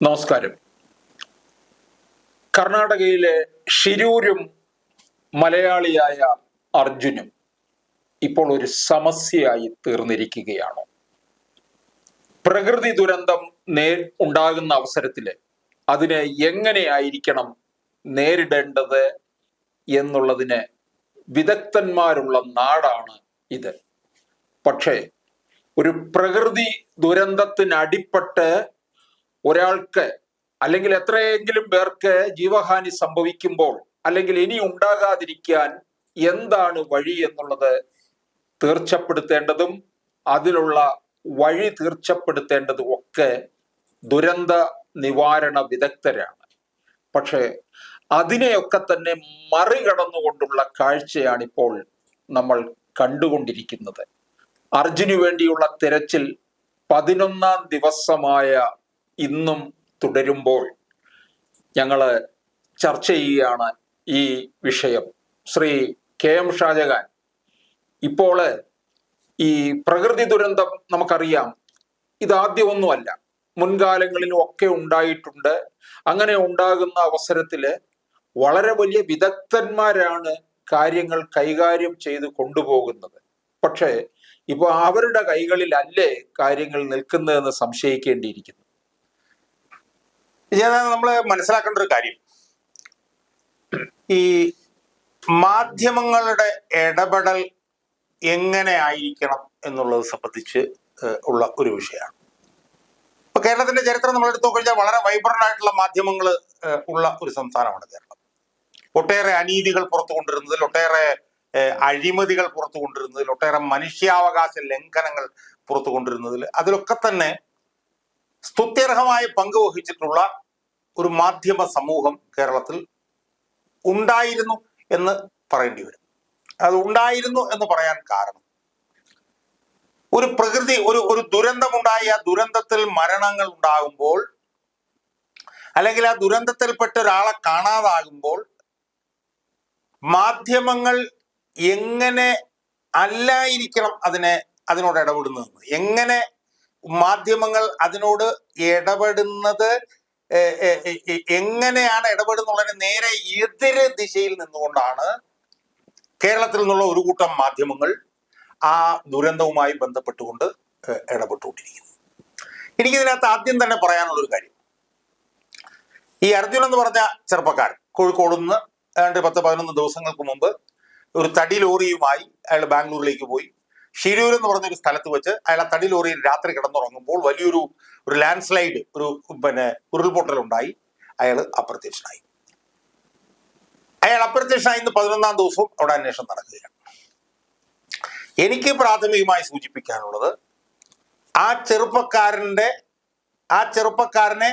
നമസ്കാരം. കർണാടകയിലെ ഷിരൂരും മലയാളിയായ അർജുനും ഇപ്പോൾ ഒരു സമസ്യയായി തീർന്നിരിക്കുകയാണ്. പ്രകൃതി ദുരന്തം നേ ഉണ്ടാകുന്ന അവസരത്തിൽ അതിനെ എങ്ങനെയായിരിക്കണം നേരിടേണ്ടത് എന്നുള്ളതിന് വിദഗ്ധന്മാരുള്ള നാടാണ് ഇത്. പക്ഷേ ഒരു പ്രകൃതി ദുരന്തത്തിനടിപ്പെട്ട് ഒരാൾക്ക് അല്ലെങ്കിൽ എത്രയെങ്കിലും പേർക്ക് ജീവഹാനി സംഭവിക്കുമ്പോൾ അല്ലെങ്കിൽ ഇനി ഉണ്ടാകാതിരിക്കാൻ എന്താണ് വഴി എന്നുള്ളത് തീർച്ചപ്പെടുത്തേണ്ടതും അതിലുള്ള വഴി തീർച്ചപ്പെടുത്തേണ്ടതും ഒക്കെ ദുരന്ത നിവാരണ വിദഗ്ധരാണ്. പക്ഷേ അതിനെയൊക്കെ തന്നെ മറികടന്നുകൊണ്ടുള്ള കാഴ്ചയാണ് ഇപ്പോൾ നമ്മൾ കണ്ടുകൊണ്ടിരിക്കുന്നത്. അർജുനു വേണ്ടിയുള്ള തിരച്ചിൽ പതിനൊന്നാം ദിവസമായ ഇന്നും തുടരുമ്പോൾ ഞങ്ങൾ ചർച്ച ചെയ്യുകയാണ് ഈ വിഷയം. ശ്രീ കെ എം ഷാജഹാൻ ഇപ്പോൾ ഈ പ്രകൃതി ദുരന്തം നമുക്കറിയാം. ഇതാദ്യമൊന്നുമല്ല. മുൻകാലങ്ങളിലും ഒക്കെ ഉണ്ടായിട്ടുണ്ട്. അങ്ങനെ ഉണ്ടാകുന്ന അവസരത്തിൽ വളരെ വലിയ വിദഗ്ധന്മാരാണ് കാര്യങ്ങൾ കൈകാര്യം ചെയ്ത് കൊണ്ടുപോകുന്നത്. പക്ഷേ ഇപ്പൊ അവരുടെ കൈകളിലല്ലേ കാര്യങ്ങൾ നിൽക്കുന്നതെന്ന് സംശയിക്കേണ്ടിയിരിക്കുന്നു. ഞാൻ നമ്മൾ മനസ്സിലാക്കേണ്ട ഒരു കാര്യം. ഈ മാധ്യമങ്ങളുടെ ഇടപെടൽ എങ്ങനെ ആയിരിക്കണം എന്നുള്ളത് സംബന്ധിച്ച് ഉള്ള ഒരു വിഷയമാണ്. ഇപ്പൊ കേരളത്തിന്റെ ചരിത്രം നമ്മൾ എടുത്തു കഴിഞ്ഞാൽ വളരെ വൈബ്രന്റ് ആയിട്ടുള്ള മാധ്യമങ്ങൾ ഉള്ള ഒരു സംസ്ഥാനമാണ് കേരളം. ഒട്ടേറെ അനീതികൾ പുറത്തു കൊണ്ടിരുന്നതിൽ ഒട്ടേറെ അഴിമതികൾ പുറത്തു കൊണ്ടിരുന്നതിൽ ഒട്ടേറെ മനുഷ്യാവകാശ ലംഘനങ്ങൾ പുറത്തു കൊണ്ടിരുന്നതിൽ അതിലൊക്കെ തന്നെ സ്തുത്യർഹമായ പങ്ക് വഹിച്ചിട്ടുള്ള ഒരു മാധ്യമ സമൂഹം കേരളത്തിൽ ഉണ്ടായിരുന്നു എന്ന് പറയേണ്ടി വരും. അത് ഉണ്ടായിരുന്നു എന്ന് പറയാൻ കാരണം ഒരു പ്രകൃതി ഒരു ഒരു ദുരന്തമുണ്ടായി. ആ ദുരന്തത്തിൽ മരണങ്ങൾ ഉണ്ടാകുമ്പോൾ അല്ലെങ്കിൽ ആ ദുരന്തത്തിൽപ്പെട്ട ഒരാളെ കാണാതാകുമ്പോൾ മാധ്യമങ്ങൾ എങ്ങനെ അല്ലായിരിക്കണം അതിനെ അതിനോട് ഇടപെടുന്നതെന്ന് എങ്ങനെ മാധ്യമങ്ങൾ അതിനോട് ഇടപെടുന്നത് എങ്ങനെയാണ് ഇടപെടുന്നുള്ളതിന് നേരെ എതിര് ദിശയിൽ നിന്നുകൊണ്ടാണ് കേരളത്തിൽ നിന്നുള്ള ഒരു കൂട്ടം മാധ്യമങ്ങൾ ആ ദുരന്തവുമായി ബന്ധപ്പെട്ടുകൊണ്ട് ഇടപെട്ടുകൊണ്ടിരിക്കുന്നത്. എനിക്കിതിനകത്ത് ആദ്യം തന്നെ പറയാനുള്ള ഒരു കാര്യം. ഈ അർജുൻ എന്ന് പറഞ്ഞ ചെറുപ്പക്കാരൻ കോഴിക്കോട് നിന്ന് ഏതാണ്ട് പത്ത് പതിനൊന്ന് ദിവസങ്ങൾക്ക് മുമ്പ് ഒരു തടി ലോറിയുമായി അയാൾ ബാംഗ്ലൂരിലേക്ക് പോയി. ഷിരൂർ എന്ന് പറഞ്ഞൊരു സ്ഥലത്ത് വെച്ച് അയാൾ തടി ലോറിയിൽ രാത്രി കിടന്നുറങ്ങുമ്പോൾ വലിയൊരു ഒരു ലാൻഡ് സ്ലൈഡ് ഒരു പിന്നെ ഉരുൾപൊട്ടൽ ഉണ്ടായി അയാൾ അപ്രത്യക്ഷനായി. അയാൾ അപ്രത്യക്ഷനായി ഇന്ന് പതിനൊന്നാം ദിവസവും അവിടെ അന്വേഷണം നടക്കുകയാണ്. എനിക്ക് പ്രാഥമികമായി സൂചിപ്പിക്കാനുള്ളത് ആ ചെറുപ്പക്കാരന്റെ ആ ചെറുപ്പക്കാരനെ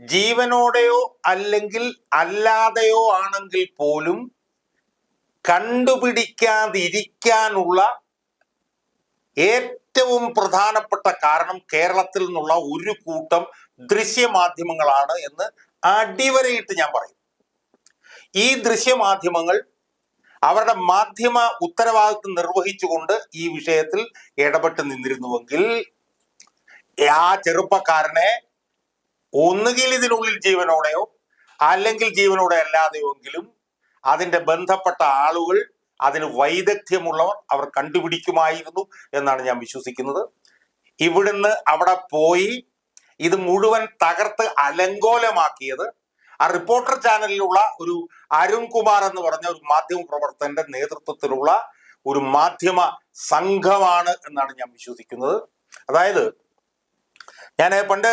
ജീവനോടെയോ അല്ലെങ്കിൽ അല്ലാതെയോ ആണെങ്കിൽ പോലും കണ്ടുപിടിക്കാതിരിക്കാനുള്ള ഏറ്റവും പ്രധാനപ്പെട്ട കാരണം കേരളത്തിൽ നിന്നുള്ള ഒരു കൂട്ടം ദൃശ്യമാധ്യമങ്ങളാണ് എന്ന് അടിവരയിട്ട് ഞാൻ പറയും. ഈ ദൃശ്യമാധ്യമങ്ങൾ അവരുടെ മാധ്യമ ഉത്തരവാദിത്വം നിർവഹിച്ചുകൊണ്ട് ഈ വിഷയത്തിൽ ഇടപെട്ട് നിന്നിരുന്നുവെങ്കിൽ ആ ചെറുപ്പക്കാരനെ ഒന്നുകിൽ ഇതിനുള്ളിൽ ജീവനോടെയോ അല്ലെങ്കിൽ ജീവനോടെ അല്ലാതെയോ എങ്കിലും അതിന്റെ ബന്ധപ്പെട്ട ആളുകൾ അതിന് വൈദഗ്ധ്യമുള്ളവർ അവർ കണ്ടുപിടിക്കുമായിരുന്നു എന്നാണ് ഞാൻ വിശ്വസിക്കുന്നത്. ഇവിടുന്ന് അവിടെ പോയി ഇത് മുഴുവൻ തകർത്ത് അലങ്കോലമാക്കിയത് ആ റിപ്പോർട്ടർ ചാനലിലുള്ള ഒരു അരുൺകുമാർ എന്ന് പറഞ്ഞ ഒരു മാധ്യമ പ്രവർത്തകന്റെ നേതൃത്വത്തിലുള്ള ഒരു മാധ്യമ സംഘമാണ് എന്നാണ് ഞാൻ വിശ്വസിക്കുന്നത്. അതായത് ഞാൻ പണ്ട്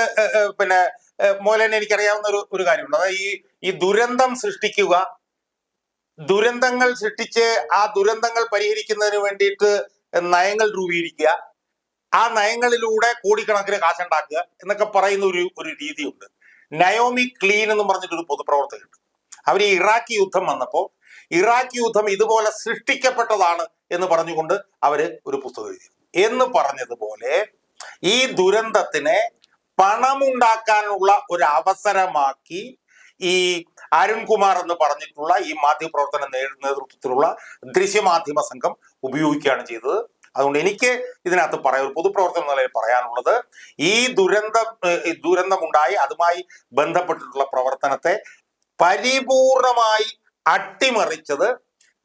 പിന്നെ ഏഹ്, എനിക്കറിയാവുന്ന ഒരു ഒരു കാര്യമുണ്ട്. അതായത് ഈ ഈ ദുരന്തം സൃഷ്ടിക്കുക ദുരന്തങ്ങൾ സൃഷ്ടിച്ച് ആ ദുരന്തങ്ങൾ പരിഹരിക്കുന്നതിന് വേണ്ടിയിട്ട് നയങ്ങൾ രൂപീകരിക്കുക. ആ നയങ്ങളിലൂടെ കോടിക്കണക്കിന് കാശുണ്ടാക്കുക എന്നൊക്കെ പറയുന്ന ഒരു ഒരു രീതിയുണ്ട്. നയോമി ക്ലീൻ എന്ന് പറഞ്ഞിട്ടൊരു പൊതുപ്രവർത്തകരുണ്ട്. അവർ ഇറാഖ് യുദ്ധം വന്നപ്പോൾ ഇറാഖി യുദ്ധം ഇതുപോലെ സൃഷ്ടിക്കപ്പെട്ടതാണ് എന്ന് പറഞ്ഞുകൊണ്ട് അവർ ഒരു പുസ്തകം എഴുതി. എന്ന് പറഞ്ഞതുപോലെ ഈ ദുരന്തത്തിനെ പണമുണ്ടാക്കാനുള്ള ഒരു അവസരമാക്കി ഈ അരുൺകുമാർ എന്ന് പറഞ്ഞിട്ടുള്ള ഈ മാധ്യമപ്രവർത്തന നേതൃത്വത്തിലുള്ള ദൃശ്യമാധ്യമ സംഘം ഉപയോഗിക്കുകയാണ് ചെയ്തത്. അതുകൊണ്ട് എനിക്ക് ഇതിനകത്ത് പറയാം ഒരു പൊതുപ്രവർത്തന നിലയിൽ പറയാനുള്ളത് ഈ ദുരന്തം ദുരന്തമുണ്ടായി അതുമായി ബന്ധപ്പെട്ടിട്ടുള്ള പ്രവർത്തനത്തെ പരിപൂർണമായി അട്ടിമറിച്ചത്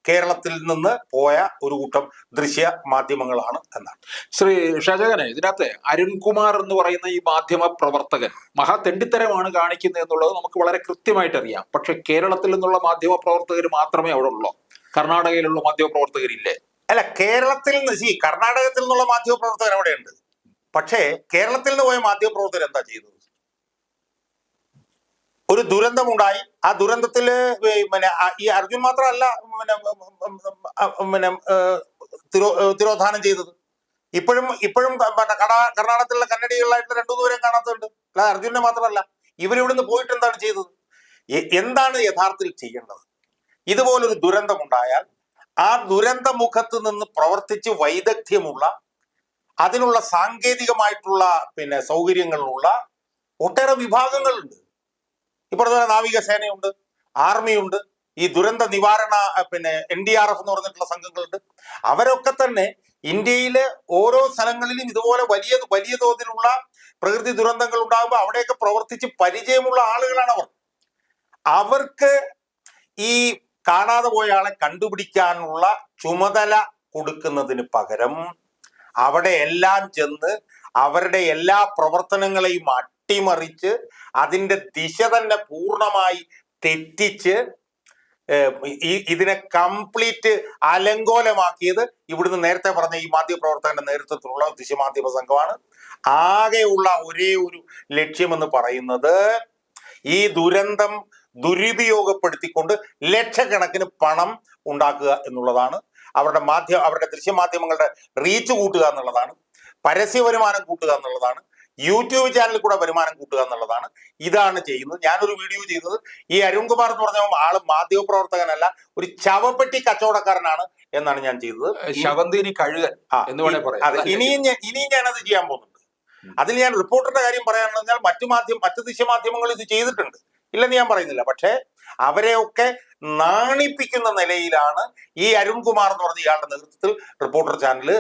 കേരളത്തിൽ നിന്ന് പോയ ഒരു കൂട്ടം ദൃശ്യ മാധ്യമങ്ങളാണ് എന്നാണ്. ശ്രീ ഷജകനെ ഇതിനകത്ത് അരുൺകുമാർ എന്ന് പറയുന്ന ഈ മാധ്യമ പ്രവർത്തകൻ മഹാ തെണ്ടിത്തരമാണ് കാണിക്കുന്നത് എന്നുള്ളത് നമുക്ക് വളരെ കൃത്യമായിട്ട് അറിയാം. പക്ഷെ കേരളത്തിൽ നിന്നുള്ള മാധ്യമ പ്രവർത്തകർ മാത്രമേ അവിടെ ഉള്ളൂ. കർണാടകയിലുള്ള മാധ്യമ പ്രവർത്തകരില്ലേ? അല്ല കേരളത്തിൽ നിന്ന് സി കർണാടകത്തിൽ നിന്നുള്ള മാധ്യമ പ്രവർത്തകർ അവിടെയുണ്ട്. പക്ഷേ കേരളത്തിൽ നിന്ന് പോയ മാധ്യമ പ്രവർത്തകർ എന്താ ചെയ്തത്? ഒരു ദുരന്തമുണ്ടായി. ആ ദുരന്തത്തിൽ ഈ പിന്നെ ഈ അർജുൻ മാത്രമല്ല പിന്നെ പിന്നെ തിരോ തിരോധാനം ചെയ്തത്. ഇപ്പോഴും ഇപ്പോഴും പിന്നെ കട കർണാടകത്തിലുള്ള കന്നഡികളായിട്ടുള്ള രണ്ടു ദൂരം കാണാത്തതുണ്ട്. അല്ലാതെ അർജുനെ മാത്രമല്ല ഇവരിവിടുന്ന് പോയിട്ട് എന്താണ് ചെയ്തത്? എന്താണ് യഥാർത്ഥത്തിൽ ചെയ്യേണ്ടത്? ഇതുപോലൊരു ദുരന്തമുണ്ടായാൽ ആ ദുരന്ത മുഖത്ത് നിന്ന് പ്രവർത്തിച്ച് വൈദഗ്ധ്യമുള്ള അതിനുള്ള സാങ്കേതികമായിട്ടുള്ള പിന്നെ സൗകര്യങ്ങളുള്ള ഒട്ടേറെ വിഭാഗങ്ങളുണ്ട്. ഈ പറഞ്ഞ നാവികസേനയുണ്ട് ആർമിയുണ്ട് ഈ ദുരന്ത നിവാരണ പിന്നെ എൻ ഡി ആർ എഫ് എന്ന് പറഞ്ഞിട്ടുള്ള സംഘങ്ങളുണ്ട്. അവരൊക്കെ തന്നെ ഇന്ത്യയിലെ ഓരോ സ്ഥലങ്ങളിലും ഇതുപോലെ വലിയ വലിയ തോതിലുള്ള പ്രകൃതി ദുരന്തങ്ങൾ ഉണ്ടാകുമ്പോൾ അവിടെയൊക്കെ പ്രവർത്തിച്ച് പരിചയമുള്ള ആളുകളാണ് അവർ. അവർക്ക് ഈ കാണാതെ പോയ ആളെ കണ്ടുപിടിക്കാനുള്ള ചുമതല കൊടുക്കുന്നതിന് പകരം അവിടെ എല്ലാം ചെന്ന് അവരുടെ എല്ലാ പ്രവർത്തനങ്ങളെയും അട്ടിമറിച്ച് അതിന്റെ ദിശ തന്നെ പൂർണമായി തെറ്റിച്ച് ഈ ഇതിനെ കംപ്ലീറ്റ് അലങ്കോലമാക്കിയത് ഇവിടുന്ന് നേരത്തെ പറഞ്ഞ ഈ മാധ്യമപ്രവർത്തകന്റെ നേതൃത്വത്തിലുള്ള ദിശമാധ്യമ സംഘമാണ്. ആകെയുള്ള ഒരേ ഒരു ലക്ഷ്യമെന്ന് പറയുന്നത് ഈ ദുരന്തം ദുരുപയോഗപ്പെടുത്തിക്കൊണ്ട് ലക്ഷക്കണക്കിന് പണം ഉണ്ടാക്കുക എന്നുള്ളതാണ്. അവരുടെ മാധ്യമ അവരുടെ ദൃശ്യമാധ്യമങ്ങളുടെ റീച്ച് കൂട്ടുക എന്നുള്ളതാണ്. പരസ്യ വരുമാനം കൂട്ടുക എന്നുള്ളതാണ്. യൂട്യൂബ് ചാനലിൽ കൂടെ വരുമാനം കൂട്ടുക എന്നുള്ളതാണ് ഇതാണ് ചെയ്യുന്നത്. ഞാനൊരു വീഡിയോ ചെയ്തത് ഈ അരുൺകുമാർ എന്ന് പറഞ്ഞ ആൾ മാധ്യമപ്രവർത്തകനല്ല ഒരു ചവപ്പെട്ടി കച്ചവടക്കാരനാണ് എന്നാണ് ഞാൻ ചെയ്തത്. ശവന്തിരി കഴുകൻ അതെ ഇനിയും ഞാൻ ഇനിയും ഞാനത് ചെയ്യാൻ പോകുന്നുണ്ട്. അതിൽ ഞാൻ റിപ്പോർട്ടറുടെ കാര്യം പറയാണെന്ന് പറഞ്ഞാൽ മറ്റു മാധ്യമം മറ്റു ദിശ ദൃശ്യമാധ്യമങ്ങൾ ഇത് ചെയ്തിട്ടുണ്ട്. ഇല്ലെന്ന് ഞാൻ പറയുന്നില്ല. പക്ഷേ അവരെയൊക്കെ നാണിപ്പിക്കുന്ന നിലയിലാണ് ഈ അരുൺകുമാർ എന്ന് പറഞ്ഞ ഇയാളുടെ നേതൃത്വത്തിൽ റിപ്പോർട്ടർ ചാനൽ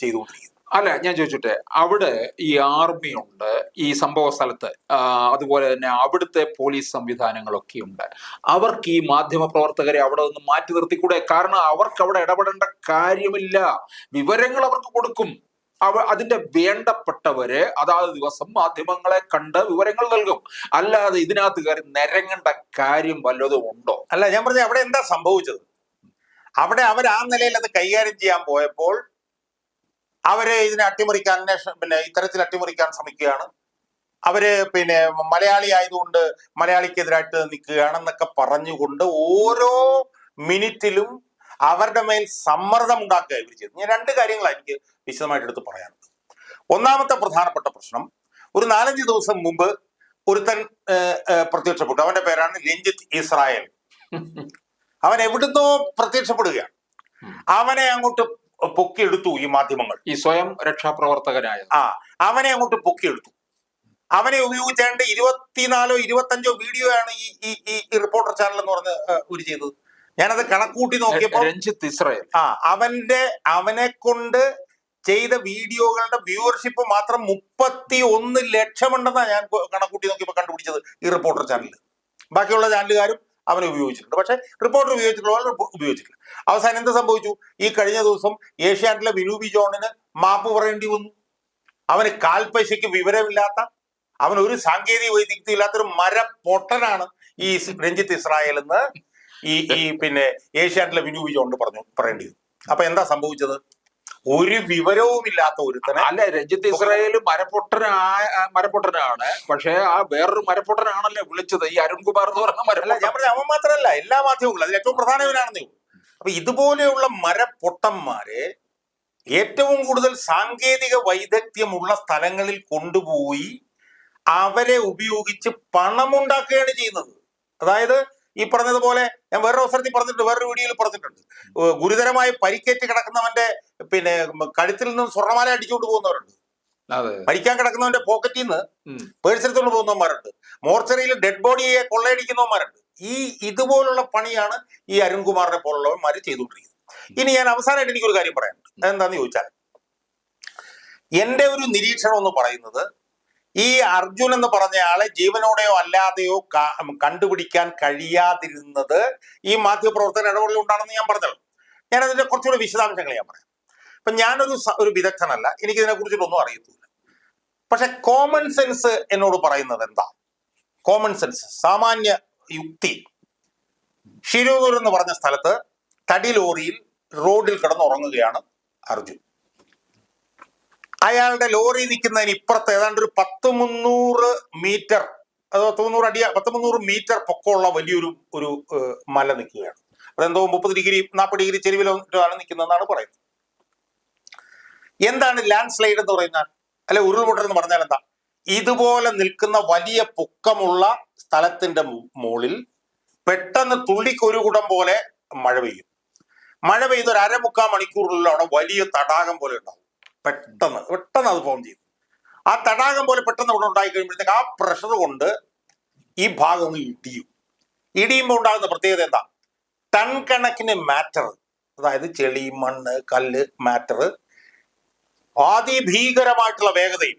ചെയ്തുകൊണ്ടിരിക്കുന്നത്. അല്ല ഞാൻ ചോദിച്ചോട്ടെ. അവിടെ ഈ ആർമി ഉണ്ട് ഈ സംഭവ സ്ഥലത്ത് അതുപോലെ തന്നെ അവിടുത്തെ പോലീസ് സംവിധാനങ്ങളൊക്കെ ഉണ്ട്. അവർക്ക് ഈ മാധ്യമ പ്രവർത്തകരെ അവിടെ നിന്ന് മാറ്റി നിർത്തിക്കൂടെ? കാരണം അവർക്ക് അവിടെ ഇടപെടേണ്ട കാര്യമില്ല. വിവരങ്ങൾ അവർക്ക് കൊടുക്കും. അവ അതിന്റെ വേണ്ടപ്പെട്ടവരെ അതാത് ദിവസം മാധ്യമങ്ങളെ കണ്ട് വിവരങ്ങൾ നൽകും. അല്ലാതെ ഇതിനകത്ത് കയറി നിരങ്ങേണ്ട കാര്യം വല്ലതും ഉണ്ടോ? അല്ല ഞാൻ പറഞ്ഞ അവിടെ എന്താ സംഭവിച്ചത്? അവിടെ അവർ ആ നിലയിൽ അത് കൈകാര്യം ചെയ്യാൻ പോയപ്പോൾ അവർ ഇതിനെ അട്ടിമറിക്കാൻ അന്വേഷണം പിന്നെ ഇത്തരത്തിൽ അട്ടിമറിക്കാൻ ശ്രമിക്കുകയാണ്. അവർ പിന്നെ മലയാളി ആയതുകൊണ്ട് മലയാളിക്കെതിരായിട്ട് നിൽക്കുകയാണെന്നൊക്കെ പറഞ്ഞുകൊണ്ട് ഓരോ മിനിറ്റിലും അവരുടെ മേൽ സമ്മർദ്ദം ഉണ്ടാക്കുക ഇവർ ചെയ്തു ഞാൻ രണ്ട് കാര്യങ്ങളാണ് എനിക്ക് വിശദമായിട്ട് എടുത്ത് പറയാനുള്ളത്. ഒന്നാമത്തെ പ്രധാനപ്പെട്ട പ്രശ്നം ഒരു നാലഞ്ച് ദിവസം മുമ്പ് ഒരുത്തൻ പ്രത്യക്ഷപ്പെട്ടു. അവന്റെ പേരാണ് രഞ്ജിത്ത് ഇസ്രായേൽ. അവൻ എവിടുന്നോ പ്രത്യക്ഷപ്പെടുകയാണ്. അവനെ അങ്ങോട്ട് പൊക്കിയെടുത്തു ഈ മാധ്യമങ്ങൾ. ഈ സ്വയം രക്ഷാപ്രവർത്തകനായ ആ അവനെ അങ്ങോട്ട് പൊക്കിയെടുത്തു. അവനെ ഉപയോഗിച്ചാണ്ട് ഇരുപത്തിനാലോ ഇരുപത്തഞ്ചോ വീഡിയോ ആണ് ഈ ഈ ഈ റിപ്പോർട്ടർ ചാനൽ എന്ന് പറഞ്ഞ് ഒരു ചെയ്തത്. ഞാനത് കണക്കൂട്ടി നോക്കിയപ്പോൾ രഞ്ജിത്ത് ഇസ്രായേൽ. ആ അവന്റെ അവനെ കൊണ്ട് ചെയ്ത വീഡിയോകളുടെ വ്യൂവർഷിപ്പ് മാത്രം മുപ്പത്തി ഒന്ന് ലക്ഷമുണ്ടെന്നാണ് ഞാൻ കണക്കൂട്ടി നോക്കിയപ്പോൾ കണ്ടുപിടിച്ചത് ഈ റിപ്പോർട്ടർ ചാനലിൽ ബാക്കിയുള്ള ചാനലുകാരും അവനെ ഉപയോഗിച്ചിട്ടുണ്ട്. പക്ഷെ റിപ്പോർട്ടർ ഉപയോഗിച്ചിട്ടുള്ള ആൾ റിപ്പോ- ഉപയോഗിച്ചിട്ടില്ല. അവസാനം എന്ത് സംഭവിച്ചു? ഈ കഴിഞ്ഞ ദിവസം ഏഷ്യാനെറ്റിലെ വിനൂബി ജോണിന് മാപ്പ് പറയേണ്ടി വന്നു. അവന് കാൽപശയ്ക്ക് വിവരമില്ലാത്ത അവൻ ഒരു സാങ്കേതിക വൈദഗ്ധ്യം ഇല്ലാത്തൊരു മര പൊട്ടനാണ് ഈ രഞ്ജിത്ത് ഇസ്രായേൽ എന്ന് ഈ ഈ പിന്നെ ഏഷ്യാനെറ്റിലെ വിനൂബി ജോണിന് പറഞ്ഞു പറയേണ്ടി വന്നു. അപ്പൊ എന്താ സംഭവിച്ചത്? ഒരു വിവരവുമില്ലാത്ത ഒരുത്തനെ അല്ല രഞ്ജിത്ത് ഇസ്രായേൽ മരപ്പൊട്ടനായ മരപ്പൊട്ടനാണ്. പക്ഷേ ആ വേറൊരു മരപ്പൊട്ടനാണല്ലോ വിളിച്ചത്. ഈ അരുൺകുമാർ എന്ന് പറഞ്ഞ അല്ല ഞാൻ പറഞ്ഞ അവൻ മാത്രമല്ല എല്ലാ മാധ്യമങ്ങളും. അതിൽ ഏറ്റവും പ്രധാനവനാണെന്ന് അപ്പൊ ഇതുപോലെയുള്ള മരപ്പൊട്ടന്മാരെ ഏറ്റവും കൂടുതൽ സാങ്കേതിക വൈദഗ്ധ്യമുള്ള സ്ഥലങ്ങളിൽ കൊണ്ടുപോയി അവരെ ഉപയോഗിച്ച് പണമുണ്ടാക്കുകയാണ് ചെയ്യുന്നത്. അതായത് ഈ പറഞ്ഞതുപോലെ ഞാൻ വേറൊരു അവസരത്തിൽ പറഞ്ഞിട്ടുണ്ട് വേറൊരു വീഡിയോയിൽ പറഞ്ഞിട്ടുണ്ട്. ഗുരുതരമായ പരിക്കേറ്റ് കിടക്കുന്നവന്റെ പിന്നെ കഴുത്തിൽ നിന്നും സ്വർണമാല അടിച്ചുകൊണ്ട് പോകുന്നവരുണ്ട്. അതെ. മരിക്കാൻ കിടക്കുന്നവന്റെ പോക്കറ്റിൽ നിന്ന്. പേഴ്സെടുത്തോണ്ട് പോകുന്നവന്മാരുണ്ട്. മോർച്ചറിയിൽ ഡെഡ് ബോഡിയെ കൊള്ളയടിക്കുന്നവന്മാരുണ്ട്. ഈ ഇതുപോലുള്ള പണിയാണ് ഈ അരുൺകുമാറിനെ പോലുള്ളവന്മാർ ചെയ്തുകൊണ്ടിരിക്കുന്നത്. ഇനി ഞാൻ അവസാനമായിട്ട് എനിക്കൊരു കാര്യം പറയാനുണ്ട്. അതെന്താന്ന് ചോദിച്ചാൽ എന്റെ ഒരു നിരീക്ഷണം എന്ന് പറയുന്നത് ഈ അർജുൻ എന്ന് പറഞ്ഞ ആളെ ജീവനോടെയോ അല്ലാതെയോ കണ്ടുപിടിക്കാൻ കഴിയാതിരുന്നത് ഈ മാധ്യമപ്രവർത്തന ഇടപെടലുണ്ടാണെന്ന് ഞാൻ പറഞ്ഞത് ഞാൻ അതിന്റെ കുറച്ചുകൂടി വിശദാംശങ്ങൾ ഞാൻ പറയാം. അപ്പൊ ഞാനൊരു ഒരു വിദഗ്ധനല്ല. എനിക്ക് ഇതിനെ കുറിച്ചിട്ടൊന്നും അറിയത്തില്ല. പക്ഷെ കോമൺ സെൻസ് എന്നോട് പറയുന്നത് എന്താ? കോമൺ സെൻസ് സാമാന്യ യുക്തി. ഷിരൂർ എന്ന് പറഞ്ഞ സ്ഥലത്ത് തടി ലോറിയിൽ റോഡിൽ കിടന്നുറങ്ങുകയാണ് അർജുൻ. അയാളുടെ ലോറി നിൽക്കുന്നതിന് ഇപ്പുറത്ത് ഏതാണ്ട് ഒരു പത്ത് മുന്നൂറ് മീറ്റർ അതോ മുന്നൂറ് അടി പത്ത് മുന്നൂറ് മീറ്റർ പൊക്കമുള്ള വലിയൊരു ഒരു മല നിൽക്കുകയാണ്. അതെന്തോ മുപ്പത് ഡിഗ്രി നാൽപ്പത് ഡിഗ്രി ചെരുവിലാണ് നിൽക്കുന്നതെന്നാണ് പറയുന്നത്. എന്താണ് ലാൻഡ് സ്ലൈഡ് എന്ന് പറയുന്നത്? അല്ലെ ഉരുൾപൊട്ടൽ എന്ന് പറഞ്ഞാൽ എന്താ? ഇതുപോലെ നിൽക്കുന്ന വലിയ പൊക്കമുള്ള സ്ഥലത്തിന്റെ മുകളിൽ പെട്ടെന്ന് തുള്ളിക്കൊരുകുടം പോലെ മഴ പെയ്യും. മഴ പെയ്ത് ഒരു അരമുക്കാൽ മണിക്കൂറിലാണ് വലിയ തടാകം പോലെ ഉണ്ടാവും. പെട്ടെന്ന് പെട്ടെന്ന് അത് ഫോം ചെയ്തു. ആ തടാകം പോലെ പെട്ടെന്ന് ഇവിടെ ഉണ്ടായി കഴിയുമ്പോഴത്തേക്ക് ആ പ്രഷർ കൊണ്ട് ഈ ഭാഗം ഒന്ന് ഇടിയും. ഇടിയുമ്പോൾ ഉണ്ടാകുന്ന പ്രത്യേകത എന്താ? ടൺ കണക്കിന് മാറ്റർ അതായത് ചെളി മണ്ണ് കല്ല് മാറ്റർ അതിഭീകരമായിട്ടുള്ള വേഗതയിൽ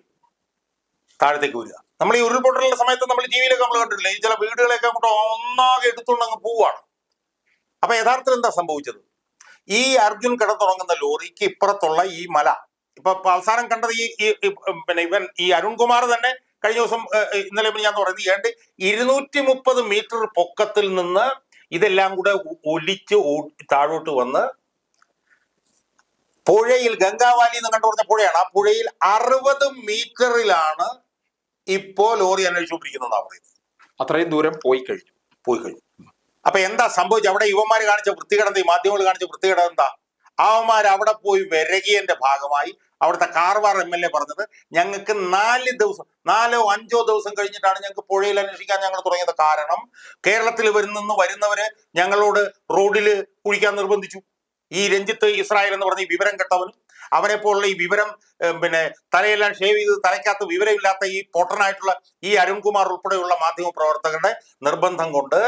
താഴത്തേക്ക് വരിക. നമ്മൾ ഈ ഉരുൾപൊട്ടലിന്റെ സമയത്ത് നമ്മൾ ടി നമ്മൾ കണ്ടിട്ടില്ലേ? ഈ ചില വീടുകളെയൊക്കെ അങ്ങോട്ട് ഒന്നാകെ എടുത്തുകൊണ്ട് അങ്ങ് പോവാണ്. അപ്പൊ യഥാർത്ഥത്തിൽ എന്താ സംഭവിച്ചത്? ഈ അർജുൻ കിടന്നുറങ്ങുന്ന ലോറിക്ക് ഇപ്പുറത്തുള്ള ഈ മല ഇപ്പൊ അവസാനം കണ്ടത് ഈ പിന്നെ ഇവൻ ഈ അരുൺകുമാർ തന്നെ കഴിഞ്ഞ ദിവസം ഇന്നലെ ഞാൻ പറയുന്നത് ഏണ്ട് ഇരുന്നൂറ്റി മുപ്പത് മീറ്റർ പൊക്കത്തിൽ നിന്ന് ഇതെല്ലാം കൂടെ ഒലിച്ച് താഴോട്ട് വന്ന് പുഴയിൽ ഗംഗാവാലി എന്ന് കണ്ടു പറഞ്ഞ പുഴയാണ്. ആ പുഴയിൽ അറുപത് മീറ്ററിലാണ് ഇപ്പോ ലോറി അന്വേഷിച്ചുകൊണ്ടിരിക്കുന്നതാണ് പറയുന്നത്. അത്രയും ദൂരം പോയി കഴിഞ്ഞു. പോയി കഴിഞ്ഞു. അപ്പൊ എന്താ സംഭവിച്ചത്? അവിടെ യുവന്മാര് കാണിച്ച വൃത്തികേട് ഈ മാധ്യമങ്ങൾ കാണിച്ച വൃത്തികേട് എന്താ അവന്മാർ അവിടെ പോയി വിരകിയതിന്റെ ഭാഗമായി അവിടുത്തെ കാർവാർ എം എൽ എ പറഞ്ഞത് ഞങ്ങൾക്ക് നാല് ദിവസം നാലോ അഞ്ചോ ദിവസം കഴിഞ്ഞിട്ടാണ് ഞങ്ങൾക്ക് പുഴയിൽ അന്വേഷിക്കാൻ ഞങ്ങൾ തുടങ്ങിയത്. കാരണം കേരളത്തിൽ വരുന്ന വരുന്നവരെ ഞങ്ങളോട് റോഡിൽ കുഴിക്കാൻ നിർബന്ധിച്ചു. ഈ രഞ്ജിത്ത് ഇസ്രായേൽ എന്ന് പറഞ്ഞ ഈ വിവരം കെട്ടവനും അവനെ പോലുള്ള ഈ വിവരം പിന്നെ തലയെല്ലാം ഷേവ് ചെയ്ത് തലയ്ക്കകത്ത് വിവരമില്ലാത്ത ഈ പൊട്ടനായിട്ടുള്ള ഈ അരുൺകുമാർ ഉൾപ്പെടെയുള്ള മാധ്യമ പ്രവർത്തകരുടെ നിർബന്ധം കൊണ്ട്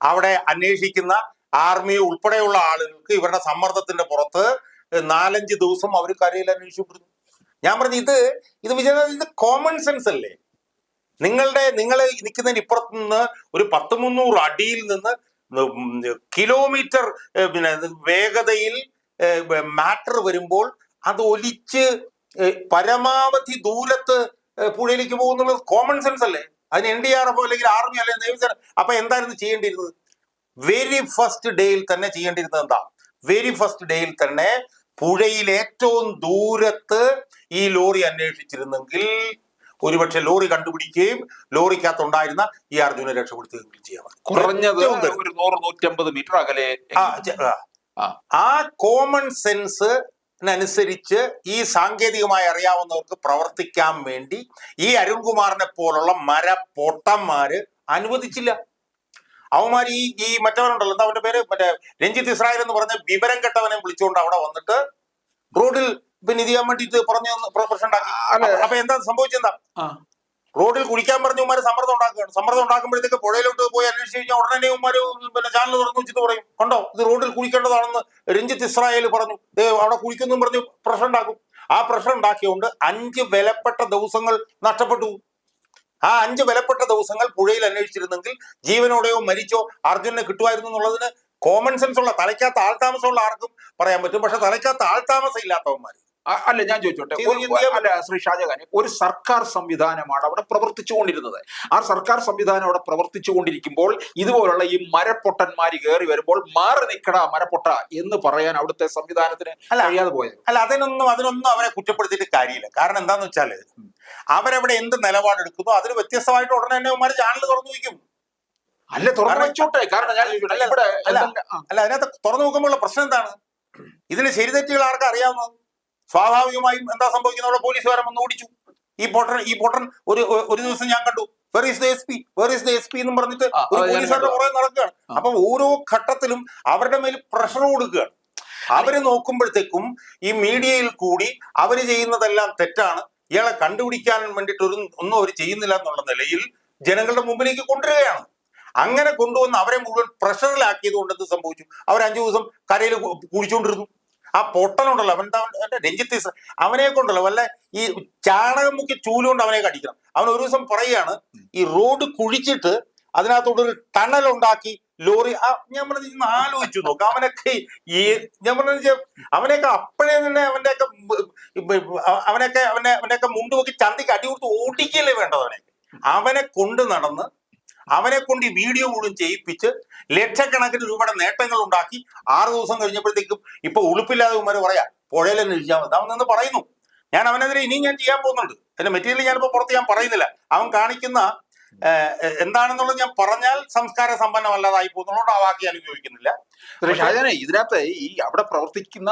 അവിടെ അന്വേഷിക്കുന്ന ആർമി ഉൾപ്പെടെയുള്ള ആളുകൾക്ക് ഇവരുടെ സമ്മർദ്ദത്തിന്റെ പുറത്ത് നാലഞ്ച് ദിവസം അവർ കരയിൽ അന്വേഷിക്കപ്പെടുന്നു ഞാൻ പറഞ്ഞു ഇത് ഇത് വിജയ ഇത് കോമൺ സെൻസ് അല്ലേ? നിങ്ങളുടെ നിങ്ങൾ നിൽക്കുന്നതിന് ഇപ്പുറത്ത് നിന്ന് ഒരു പത്ത് മുന്നൂറ് അടിയിൽ നിന്ന് കിലോമീറ്റർ പിന്നെ വേഗതയിൽ മാറ്റർ വരുമ്പോൾ അത് ഒലിച്ച് പരമാവധി ദൂരത്ത് പുഴയിലേക്ക് പോകുന്നുള്ളത് കോമൺ സെൻസ് അല്ലേ? അതിന് എൻ ഡി ആർ എഫ് അല്ലെങ്കിൽ ആർമി അല്ലെങ്കിൽ അപ്പൊ എന്തായിരുന്നു ചെയ്യേണ്ടിയിരുന്നത്? വെരി ഫസ്റ്റ് ഡേയിൽ തന്നെ ചെയ്യേണ്ടിയിരുന്നത് എന്താ? വെരി ഫസ്റ്റ് ഡേയിൽ തന്നെ പുഴയിൽ ഏറ്റവും ദൂരത്ത് ഈ ലോറി അന്വേഷിച്ചിരുന്നെങ്കിൽ ഒരുപക്ഷെ ലോറി കണ്ടുപിടിക്കുകയും ലോറിക്കകത്തുണ്ടായിരുന്ന ഈ അർജുനെ രക്ഷപ്പെടുത്തുകയും ചെയ്യാം കുറഞ്ഞത് ഏറ്റവും ഒരു നൂറ് നൂറ്റമ്പത് മീറ്റർ അകലെ ആ, കോമൺ സെൻസ് അനുസരിച്ച് ഈ സാങ്കേതികമായി അറിയാവുന്നവർക്ക് പ്രവർത്തിക്കാൻ വേണ്ടി ഈ അരുൺകുമാറിനെ പോലുള്ള മര പൊട്ടന്മാര് അനുവദിച്ചില്ല. അവന്മാർ ഈ ഈ മറ്റവനുണ്ടല്ലോ എന്താ അവന്റെ പേര്? മറ്റേ രഞ്ജിത്ത് ഇസ്രായേൽ എന്ന് പറഞ്ഞ വിവരം കെട്ടവനെ വിളിച്ചുകൊണ്ട് അവിടെ വന്നിട്ട് റോഡിൽ പിന്നെ ഇത് ചെയ്യാൻ വേണ്ടിട്ട് പറഞ്ഞു പ്ര- പ്രശ്നം ഉണ്ടാക്കി. അപ്പൊ- എന്താ സംഭവിച്ചെന്താ? റോഡിൽ കുടിക്കാൻ പറഞ്ഞ ഉമ്മാര് സമ്മർദ്ദം ഉണ്ടാക്കുകയാണ്. സമ്മർദ്ദം ഉണ്ടാക്കുമ്പോഴത്തേക്ക് പുഴയിലോട്ട് പോയി അന്വേഷിച്ച് കഴിഞ്ഞാൽ ഉടനെ ഉമ്മാര് പിന്നെ ചാനൽ തുറന്നു വെച്ചിട്ട് പറയും കണ്ടോ ഇത് റോഡിൽ കുളിക്കേണ്ടതാണെന്ന് രഞ്ജിത്ത് ഇസ്രായേൽ പറഞ്ഞു. അവിടെ കുളിക്കുന്നു പറഞ്ഞു പ്രശ്നം ഉണ്ടാക്കും. ആ പ്രശ്നം ഉണ്ടാക്കിയതുകൊണ്ട് അഞ്ച് വിലപ്പെട്ട ദിവസങ്ങൾ നഷ്ടപ്പെട്ടു. ആ അഞ്ച് വിലപ്പെട്ട ദിവസങ്ങൾ പുഴയിൽ അന്വേഷിച്ചിരുന്നെങ്കിൽ ജീവനോടെയോ മരിച്ചോ അർജുനെ കിട്ടുമായിരുന്നു എന്നുള്ളതിന് കോമൺ സെൻസ് ഉള്ള തലയ്ക്കകത്ത് ആൾതാമസമുള്ള ആർക്കും പറയാൻ പറ്റും. പക്ഷെ തലയ്ക്കകത്ത് ആൾതാമസം ഇല്ലാത്തവന്മാർ അല്ല ഞാൻ ചോദിച്ചോട്ടെ. അല്ല ശ്രീ ഷാജഹാൻ ഒരു സർക്കാർ സംവിധാനമാണ് അവിടെ പ്രവർത്തിച്ചുകൊണ്ടിരുന്നത്. ആ സർക്കാർ സംവിധാനം അവിടെ പ്രവർത്തിച്ചുകൊണ്ടിരിക്കുമ്പോൾ ഇതുപോലുള്ള ഈ മരപ്പൊട്ടന്മാര് കയറി വരുമ്പോൾ മാറി നിൽക്കട മരപ്പൊട്ട എന്ന് പറയാൻ അവിടുത്തെ സംവിധാനത്തിന്. കഴിയാതെ പോയത്. അല്ല അതിനൊന്നും അതിനൊന്നും അവരെ കുറ്റപ്പെടുത്തിയിട്ട് കാര്യമില്ല. കാരണം എന്താന്ന് വെച്ചാൽ അവരവിടെ എന്ത് നിലപാടെടുക്കുന്നു? അതിന് വ്യത്യസ്തമായിട്ട് ഉടനെ തന്നെ ഉമ്മാര് ചാനൽ തുറന്നു വയ്ക്കും. അല്ല തുറന്നു വെച്ചോട്ടെ. കാരണം ഞാൻ അല്ല, ഇവിടെ അല്ല. അല്ല അതിനകത്ത് തുറന്നു നോക്കുമ്പോഴുള്ള പ്രശ്നം എന്താണ്? ഇതിന് ശരിതെറ്റുകൾ ആർക്കും അറിയാവുന്നത്? സ്വാഭാവികമായും എന്താ സംഭവിക്കുന്നത്? അവിടെ പോലീസുകാരൻ വന്ന് ഓടിച്ചു. ഈ പൊട്ടൻ ഈ പൊട്ടൻ ഒരു ഒരു- ദിവസം ഞാൻ കണ്ടു. Where is the S P where is the S P എന്നും പറഞ്ഞിട്ട് ഒരു പോലീസുകാരുടെ പുറകെ നടക്കുകയാണ്. അപ്പൊ ഓരോ ഘട്ടത്തിലും അവരുടെ മേൽ പ്രഷർ കൊടുക്കുകയാണ്. അവർ നോക്കുമ്പോഴത്തേക്കും ഈ മീഡിയയിൽ കൂടി അവർ ചെയ്യുന്നതെല്ലാം തെറ്റാണ്. ഇയാളെ കണ്ടുപിടിക്കാൻ വേണ്ടിയിട്ട് ഒരു ഒന്നും അവർ ചെയ്യുന്നില്ല എന്നുള്ള നിലയിൽ ജനങ്ങളുടെ മുമ്പിലേക്ക് കൊണ്ടുവരികയാണ്. അങ്ങനെ കൊണ്ടുവന്ന് അവരെ മുഴുവൻ പ്രഷറിലാക്കിയത് കൊണ്ട് എന്ത് സംഭവിച്ചു? അവർ അഞ്ചു ദിവസം കരയിൽ കുഴിച്ചുകൊണ്ടിരുന്നു ആ പൊട്ടനുണ്ടല്ലോ അവൻ അവന്റെ രഞ്ജിത്ത് അവനെ കൊണ്ടല്ലോ വല്ല ഈ ചാണകം മുക്കി ചൂലുകൊണ്ട് അവനെ കടിക്കണം. അവൻ ഒരു ദിവസം പറയുകയാണ് ഈ റോഡ് കുഴിച്ചിട്ട് അതിനകത്തോട് ഒരു ടണൽ ഉണ്ടാക്കി ലോറി ഞാൻ പറഞ്ഞ ആലോചിച്ചു നോക്ക്. അവനൊക്കെ ഈ ഞാൻ പറഞ്ഞ അവനെയൊക്കെ അപ്പോഴേ തന്നെ അവന്റെയൊക്കെ അവനെയൊക്കെ അവനെ അവനെയൊക്കെ മുണ്ട് നോക്കി ചന്തിക്ക് അടി കൊടുത്ത് ഓടിക്കല്ലേ വേണ്ടത് അവനെ? അവനെ കൊണ്ട് നടന്ന് അവനെ കൊണ്ട് ഈ വീഡിയോ മുഴുവൻ ചെയ്യിപ്പിച്ച് ലക്ഷക്കണക്കിന് രൂപയുടെ നേട്ടങ്ങൾ ഉണ്ടാക്കി ആറ് ദിവസം കഴിഞ്ഞപ്പോഴത്തേക്കും ഇപ്പൊ ഉളുപ്പില്ലാതെ ഉമ്മര് പറയാ പുഴയിലെ നിൽക്കാൻ മതി അവൻ നിന്ന് പറയുന്നു. ഞാൻ അവനെതിരെ ഇനിയും ഞാൻ ചെയ്യാൻ പോകുന്നുണ്ട്. അതിന്റെ മെറ്റീരിയൽ ഞാനിപ്പോ പുറത്ത് ഞാൻ പറയുന്നില്ല. അവൻ കാണിക്കുന്ന എന്താണെന്നുള്ളത് ഞാൻ പറഞ്ഞാൽ സംസ്കാര സമ്പന്നമല്ലാതായി പോകുന്നതുകൊണ്ട് ആ വാക്ക് ഞാൻ ഉപയോഗിക്കുന്നില്ല. ഷാജാനെ ഇതിനകത്ത് ഈ അവിടെ പ്രവർത്തിക്കുന്ന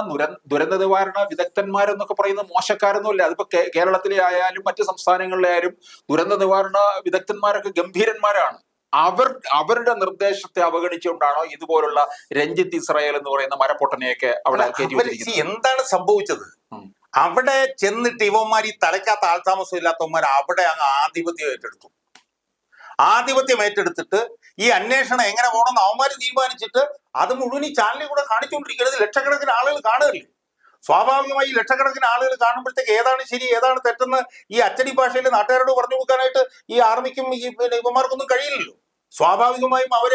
ദുരന്ത നിവാരണ വിദഗ്ധന്മാരെന്നൊക്കെ പറയുന്ന മോശക്കാരൊന്നുമില്ല. അതിപ്പോ കേരളത്തിലെ ആയാലും മറ്റു സംസ്ഥാനങ്ങളിലെ ആയാലും ദുരന്ത നിവാരണ വിദഗ്ധന്മാരൊക്കെ ഗംഭീരന്മാരാണ്. അവർ അവരുടെ നിർദ്ദേശത്തെ അവഗണിച്ചുകൊണ്ടാണോ ഇതുപോലുള്ള രഞ്ജിത്ത് ഇസ്രായേൽ എന്ന് പറയുന്ന മരപ്പൊട്ടനെയൊക്കെ അവിടെ എന്താണ് സംഭവിച്ചത്? അവിടെ ചെന്നിട്ട് ഇവന്മാർ ഈ തലയ്ക്കകത്ത് ആൾതാമസം ഇല്ലാത്തവന്മാർ അവിടെ അങ്ങ് ആധിപത്യം ഏറ്റെടുത്തു. ആധിപത്യം ഏറ്റെടുത്തിട്ട് ഈ അന്വേഷണം എങ്ങനെ പോകണമെന്ന് അവന്മാർ തീരുമാനിച്ചിട്ട് അത് മുഴുവൻ ഈ ചാനലിൽ കൂടെ കാണിച്ചുകൊണ്ടിരിക്കുന്നത് ലക്ഷക്കണക്കിന് ആളുകൾ കാണുകയില്ല? സ്വാഭാവികമായി ലക്ഷക്കണക്കിന് ആളുകൾ കാണുമ്പോഴത്തേക്ക് ഏതാണ് ശരി ഏതാണ് തെറ്റെന്ന് ഈ അച്ചടി ഭാഷയിൽ നാട്ടുകാരോട് പറഞ്ഞു കൊടുക്കാനായിട്ട് ഈ ആർമിക്കും ഈ പിന്നെ ഇവന്മാർക്കൊന്നും കഴിയില്ലല്ലോ. സ്വാഭാവികമായും അവർ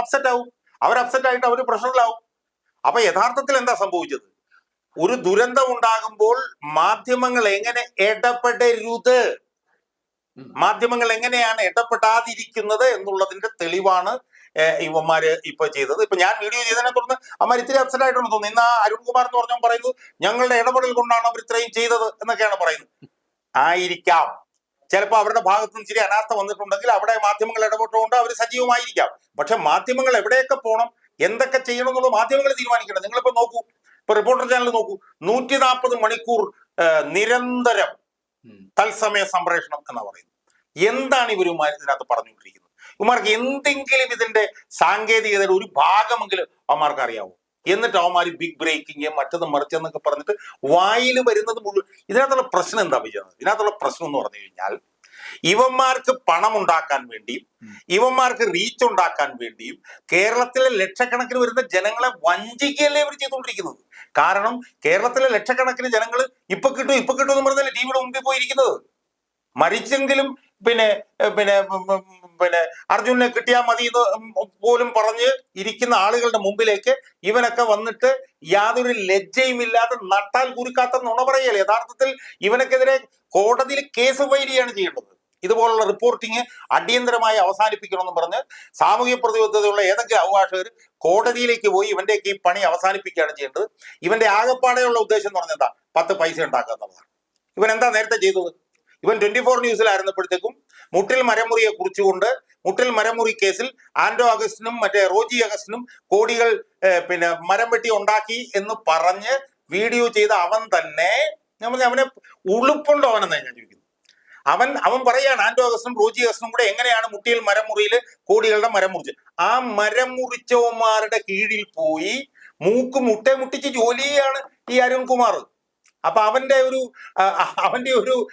അപ്സെറ്റ് ആവും. അവർ അപ്സെറ്റ് ആയിട്ട് അവർ പ്രഷറിലാവും. അപ്പൊ യഥാർത്ഥത്തിൽ എന്താ സംഭവിച്ചത്? ഒരു ദുരന്തം ഉണ്ടാകുമ്പോൾ മാധ്യമങ്ങൾ എങ്ങനെ ഇടപെടരുത്. മാധ്യമങ്ങൾ എങ്ങനെയാണ് ഇടപെടാതിരിക്കുന്നത് എന്നുള്ളതിന്റെ തെളിവാണ് ഇവന്മാര് ഇപ്പൊ ചെയ്തത്. ഇപ്പൊ ഞാൻ വീഡിയോ ചെയ്തതിനെ തുടർന്ന് അമ്മ ഇത്തിരി അപ്സെറ്റ് ആയിട്ടുണ്ട് തോന്നുന്നു ഇന്ന് ആ അരുൺകുമാർ എന്ന് പറഞ്ഞവൻ പറയുന്നു ഞങ്ങളുടെ ഇടപെടൽ കൊണ്ടാണ് അവർ ഇത്രയും ചെയ്തത് എന്നൊക്കെയാണ് പറയുന്നത്. ആയിരിക്കാം. ചിലപ്പോൾ അവരുടെ ഭാഗത്ത് നിന്ന് ഇച്ചിരി അനാസ്ഥ വന്നിട്ടുണ്ടെങ്കിൽ അവിടെ മാധ്യമങ്ങൾ ഇടപെട്ടുകൊണ്ട് അവർ സജീവമായിരിക്കാം. പക്ഷെ മാധ്യമങ്ങൾ എവിടെയൊക്കെ പോകണം എന്തൊക്കെ ചെയ്യണം എന്നുള്ളത് മാധ്യമങ്ങൾ തീരുമാനിക്കണം നിങ്ങളിപ്പോ നോക്കൂ ഇപ്പൊ റിപ്പോർട്ടർ ചാനൽ നോക്കൂ. നൂറ്റി നാൽപ്പത് മണിക്കൂർ നിരന്തരം. തത്സമയ സംപ്രേഷണം എന്ന് പറയുന്നത്. എന്താണ് ഇവരുമാർ ഇതിനകത്ത് പറഞ്ഞുകൊണ്ടിരിക്കുന്നത്? ഇവന്മാർക്ക് എന്തെങ്കിലും ഇതിന്റെ സാങ്കേതികതയുടെ ഒരു ഭാഗമെങ്കിലും അവന്മാർക്ക് അറിയാവൂ? എന്നിട്ട് അവന്മാർ ബിഗ് ബ്രേക്കിങ് മറ്റത് മറിച്ചെന്നൊക്കെ പറഞ്ഞിട്ട് വായിൽ വരുന്നത് മുഴുവൻ ഇതിനകത്തുള്ള പ്രശ്നം എന്താ വിചാരിച്ചത് ഇതിനകത്തുള്ള പ്രശ്നം എന്ന് പറഞ്ഞു കഴിഞ്ഞാൽ ഇവന്മാർക്ക് പണം ഉണ്ടാക്കാൻ വേണ്ടിയും ഇവന്മാർക്ക് റീച്ച് ഉണ്ടാക്കാൻ വേണ്ടിയും കേരളത്തിലെ ലക്ഷക്കണക്കിന് വരുന്ന ജനങ്ങളെ വഞ്ചിക്കുകയല്ലേ ഇവർ ചെയ്തുകൊണ്ടിരിക്കുന്നത്. കാരണം കേരളത്തിലെ ലക്ഷക്കണക്കിന് ജനങ്ങൾ ഇപ്പൊ കിട്ടും ഇപ്പൊ കിട്ടും എന്ന് പറഞ്ഞാൽ ടിവിയുടെ മുമ്പിൽ പോയിരിക്കുന്നത്. മരിച്ചെങ്കിലും പിന്നെ പിന്നെ പിന്നെ അർജുനെ കിട്ടിയാൽ മതി എന്ന് പോലും പറഞ്ഞ് ഇരിക്കുന്ന ആളുകളുടെ മുമ്പിലേക്ക് ഇവനൊക്കെ വന്നിട്ട് യാതൊരു ലജ്ജയും ഇല്ലാതെ നട്ടാൽ കുരുക്കാത്ത നുണ പറയല്ലേ യഥാർത്ഥത്തിൽ ഇവനക്കെതിരെ കോടതിയിൽ കേസ് ഫയൽ ചെയ്യാണ് ചെയ്യേണ്ടത്. ഇതുപോലുള്ള റിപ്പോർട്ടിങ് അടിയന്തരമായി അവസാനിപ്പിക്കണമെന്ന് പറഞ്ഞ് സാമൂഹ്യ പ്രതിബദ്ധതയുള്ള ഏതെങ്കിലും അഭിഭാഷകർ കോടതിയിലേക്ക് പോയി ഇവന്റെയൊക്കെ ഈ പണി അവസാനിപ്പിക്കുകയാണ് ചെയ്യേണ്ടത്. ഇവന്റെ ആകപ്പാടെയുള്ള ഉദ്ദേശം എന്ന് പറഞ്ഞാൽ എന്താ? പത്ത് പൈസ ഉണ്ടാക്കുക എന്നുള്ളതാണ്. ഇവൻ എന്താ നേരത്തെ ചെയ്തത്? ഇവൻ ട്വന്റി ഫോർ ന്യൂസിലായിരുന്നപ്പോഴത്തേക്കും മുട്ടിൽ മരമുറിയെ കുറിച്ചുകൊണ്ട് മുട്ടിൽ മരമുറി കേസിൽ ആൻഡോ അഗസ്റ്റിനും മറ്റേ റോജി അഗസ്റ്റിനും കോടികൾ പിന്നെ മരം വെട്ടി ഉണ്ടാക്കി എന്ന് പറഞ്ഞ് വീഡിയോ ചെയ്ത അവൻ തന്നെ അവനെ ഉളുപ്പുണ്ടോ അവനെന്നാണ് ഞാൻ ചോദിക്കുന്നത്. അവൻ അവൻ പറയാണ് ആൻഡോ അഗസ്റ്റും കൂടെ എങ്ങനെയാണ് മുട്ടിയിൽ മരമുറിയിൽ കോടികളുടെ മരം മുറിച്ച്. ആ മരം മുറിച്ചവന്മാരുടെ കീഴിൽ പോയി മൂക്ക് മുട്ട മുട്ടിച്ച് ജോലി ചെയ്യാണ് ഈ അരുൺകുമാർ. അപ്പൊ അവന്റെ ഒരു അവന്റെ ഒരു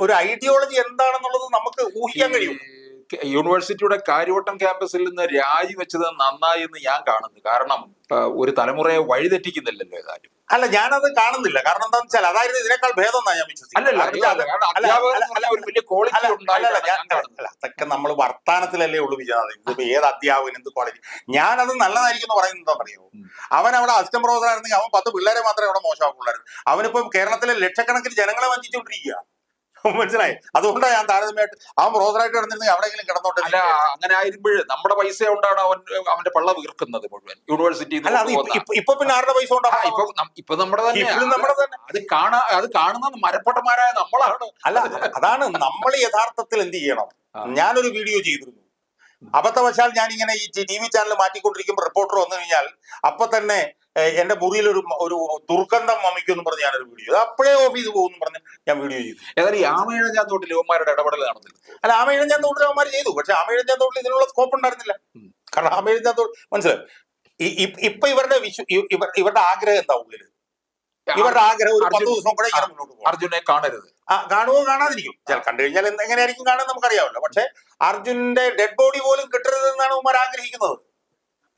ഒരു- ഐഡിയോളജി എന്താണെന്നുള്ളത് നമുക്ക് ഊഹിക്കാൻ കഴിയും. യൂണിവേഴ്സിറ്റിയുടെ കാര്യവട്ടം ക്യാമ്പസിൽ നിന്ന് രാജിവെച്ചത് നന്നായി എന്ന് ഞാൻ കാണുന്നു. കാരണം ഒരു തലമുറയെ വഴിതെറ്റിക്കുന്നില്ലല്ലോ ഏതായാലും അല്ല ഞാനത് കാണുന്നില്ല. കാരണം എന്താണെന്ന് വെച്ചാൽ അതായിരുന്നു ഇതിനേക്കാൾ ഭേദം എന്നാ ഞാൻ വിശ്വസിക്കുന്നത് അതൊക്കെ നമ്മൾ വർത്താനത്തിലല്ലേ ഉള്ളു വിചാരം ഇതിപ്പോ ഏത് അധ്യാപകൻ എന്ത് കോളേജ് ഞാനത് നല്ലതായിരിക്കും എന്ന് പറയുന്നത് എന്താ പറയുമോ അവൻ അവിടെ അസിസ്റ്റന്റ് പ്രൊഫസർ ആയിരുന്നെങ്കിൽ അവൻ പത്ത് പിള്ളേരെ മാത്രമേ അവിടെ മോശമാക്കുള്ളായിരുന്നു. അവനിപ്പോ കേരളത്തിലെ ലക്ഷക്കണക്കിന് ജനങ്ങളെ വഞ്ചിച്ചുകൊണ്ടിരിക്കുക മനസ്സിലായി? അതുകൊണ്ടാണ് ഞാൻ താരതമ്യമായിട്ട് അവൻ റോസറായിട്ട് കിടന്നിരുന്നെങ്കിൽ അവിടെയെങ്കിലും കിടന്നോട്ടെ അല്ല അങ്ങനെ ആയിരുമ്പോഴ് നമ്മുടെ പൈസ കൊണ്ടാണ് അവൻ അവന്റെ പള്ള വീർക്കുന്നത് മുഴുവൻ. യൂണിവേഴ്സിറ്റി അല്ല അത് ഇപ്പൊ- പിന്നെ ആരുടെ പൈസ കൊണ്ടാണ് ഇപ്പൊ ഇപ്പൊ നമ്മുടെ തന്നെ. നമ്മുടെ തന്നെ. അത് കാണാ അത് കാണുന്ന മരപ്പെട്ടമാരായ നമ്മളാണ്. അല്ല അതാണ് നമ്മൾ യഥാർത്ഥത്തിൽ എന്ത് ചെയ്യണം. ഞാനൊരു വീഡിയോ ചെയ്തിരുന്നു. അബദ്ധവശാൽ ഞാൻ ഇങ്ങനെ ഈ ടി വി ചാനൽ മാറ്റിക്കൊണ്ടിരിക്കുമ്പോൾ റിപ്പോർട്ടർ വന്നു കഴിഞ്ഞാൽ അപ്പൊ തന്നെ എന്റെ മുറിയിൽ ഒരു ഒരു ദുർഗന്ധം വമിക്കുമെന്ന് പറഞ്ഞ് ഞാനൊരു വീഡിയോ ചെയ്തു. അപ്പോഴേ ഓഫീസ് പോകുമെന്ന് പറഞ്ഞ് ഞാൻ വീഡിയോ ചെയ്തു. ഏതായാലും ആമയിഴഞ്ഞാൻ തോട്ടിൽ യുവന്മാരുടെ ഇടപെടൽ നടന്നില്ല. അല്ല ആമയിഴഞ്ചാൻ തോട്ടിൽ അവന്മാർ ചെയ്തു. പക്ഷെ ആമയിഴഞ്ചാൻ തോട്ടിൽ ഇതിനുള്ള സ്കോപ്പ് ഉണ്ടായിരുന്നില്ല. കാരണം ആമയിഴഞ്ചാൻ തോട്ടിൽ മനസ്സിലായി ഇപ്പൊ ഇവരുടെ വിശ്വ ഇവരുടെ ആഗ്രഹം എന്താ ഉള്ളിൽ? ഇവരുടെ ആഗ്രഹം ഒരു പത്ത് ദിവസം കൂടെ ഇങ്ങനെ മുന്നോട്ട് പോകും അർജുനെ കാണരുത്. ആ, കാണുമോ കാണാതിരിക്കും. ചില കണ്ടു കഴിഞ്ഞാൽ എങ്ങനെയായിരിക്കും കാണാൻ നമുക്കറിയാമല്ലോ. പക്ഷെ അർജുനന്റെ ഡെഡ് ബോഡി പോലും കിട്ടരുതെന്നാണ് ഉമാർ ആഗ്രഹിക്കുന്നത്.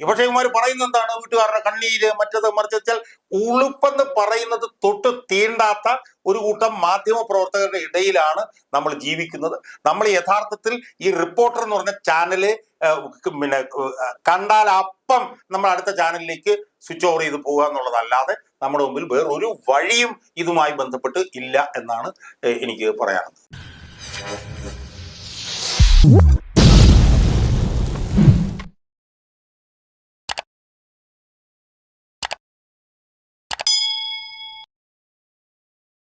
പക്ഷേ ഇവന്മാർ പറയുന്നത് എന്താണ് വീട്ടുകാരുടെ കണ്ണീര് മറ്റത് മറിച്ച് വെച്ചാൽ ഉളുപ്പെന്ന് പറയുന്നത് തൊട്ട് തീണ്ടാത്ത ഒരു കൂട്ടം മാധ്യമ പ്രവർത്തകരുടെ ഇടയിലാണ് നമ്മൾ ജീവിക്കുന്നത്. നമ്മൾ യഥാർത്ഥത്തിൽ ഈ റിപ്പോർട്ടർ എന്ന് പറഞ്ഞ ചാനൽ പിന്നെ കണ്ടാൽ അപ്പം നമ്മൾ അടുത്ത ചാനലിലേക്ക് സ്വിച്ച് ഓവർ ചെയ്ത് പോകുക എന്നുള്ളതല്ലാതെ നമ്മുടെ മുമ്പിൽ വേറൊരു വഴിയും ഇതുമായി ബന്ധപ്പെട്ട് ഇല്ല എന്നാണ് എനിക്ക് പറയാനുള്ളത്.